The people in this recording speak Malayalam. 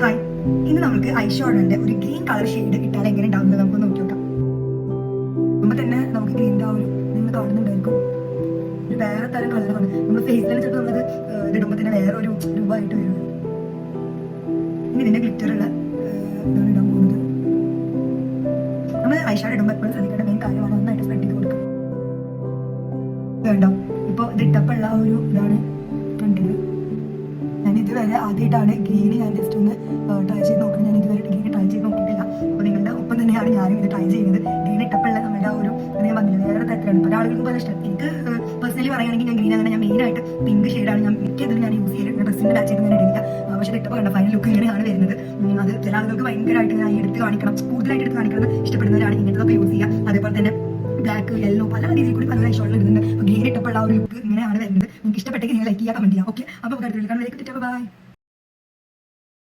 ഹായ് ഇന്ന് നമുക്ക് ഐഷോഡിന്റെ ഒരു ഗ്രീൻ കളർ ഷെയ്ഡ് ഇട്ടാൽ എങ്ങനെ ഉണ്ടാവുന്നത് നമുക്ക് നോക്കി അപ്പൊ തന്നെ നമുക്ക് ഗ്രീന്റെ ആ നിങ്ങൾ കാണുന്നുണ്ടായിരിക്കും. ഒരു വേറെ തരം കളറാണ് നമ്മൾ ഫേസിൽ വെച്ചിട്ട് നമ്മളത് ഇതിടുമ്പോൾ തന്നെ വേറെ ഒരു രൂപമായിട്ട് വരും. ഇനി ഇതിന്റെ ഗ്ലിറ്ററുള്ള ഇതാണ് ഇടാൻ പോകുന്നത്. നമ്മൾ ഐഷാഡ് ഇടുമ്പോൾ എപ്പോഴും ശ്രദ്ധിക്കേണ്ട മെയിൻ കാര്യമാണ് നന്നായിട്ട് സ്പ്രെഡ് ചെയ്ത് കൊടുക്കുക. ഇത് ഇപ്പോൾ ഇത് ഇട്ടപ്പോഴുള്ള ഒരു ഇതാണ് ഇതുവരെ ആദ്യമായിട്ടാണ് ഗ്രീന് ഞാൻ ജസ്റ്റ് ഒന്ന് ട്രൈ ചെയ്ത് നോക്കുന്നത്. ഞാൻ ഇതുവരെ ഗ്രീൻ ട്രൈ ചെയ്ത് നോക്കിയിട്ടില്ല. അപ്പോൾ നിങ്ങളുടെ ഒപ്പം തന്നെയാണ് ഞാനും ഇത് ട്രൈ ചെയ്യുന്നത്. ഗ്രീൻ ഇട്ടപ്പോഴുള്ള നമ്മുടെ ആ ഒരു ഞാൻ പറഞ്ഞില്ല വേറെ തരത്തിലാണ്. പല ആളുകൾക്കും പല ഇഷ്ടം എനിക്ക് പേഴ്സണലി പറയുകയാണെങ്കിൽ ഞാൻ ഗ്രീൻ അങ്ങനെ ഞാൻ മെയിനായിട്ട് പിങ്ക് ഷെയ്ഡാണ് ഞാൻ മിക്ക ഇതിലും ഞാൻ യൂസ് ചെയ്തിട്ടുണ്ട് ഡ്രസ്സിന്റെ മാച്ച് ചെയ്ത് ഞാൻ ഇടില്ല പക്ഷേ ഇട്ടപ്പോൾ കണ്ട ഫൈനൽ ലുക്ക് ഇങ്ങനെയാണ് വരുന്നത്. അത് ചില ആളുകൾക്ക് ഭയങ്കരമായിട്ട് ഞാൻ എടുത്ത് കാണിക്കണം. കൂടുതലായിട്ട് എടുത്ത് കാണിക്കണം ഇഷ്ടപ്പെടുന്നവരാണ് ഇങ്ങനത്തെ യൂസ് ചെയ്യുക. അതേപോലെ തന്നെ ബ്ലാക്ക് യെല്ലോ പല രീതിയിൽ കൂടി പല ഷോട്ടിൽ ഇടുന്നുണ്ട്. ഗ്രീൻ ഇട്ടപ്പോൾ ആ ഒരു ലുക്ക് ഇങ്ങനെയാണ് വരുന്നത്. നിങ്ങൾക്ക് ഇഷ്ടപ്പെട്ടെങ്കിൽ നിങ്ങൾ ലൈക്ക് ചെയ്യുക കമന്റ് ചെയ്യുക. ഓക്കെ അപ്പോൾ അടുത്ത ബൈ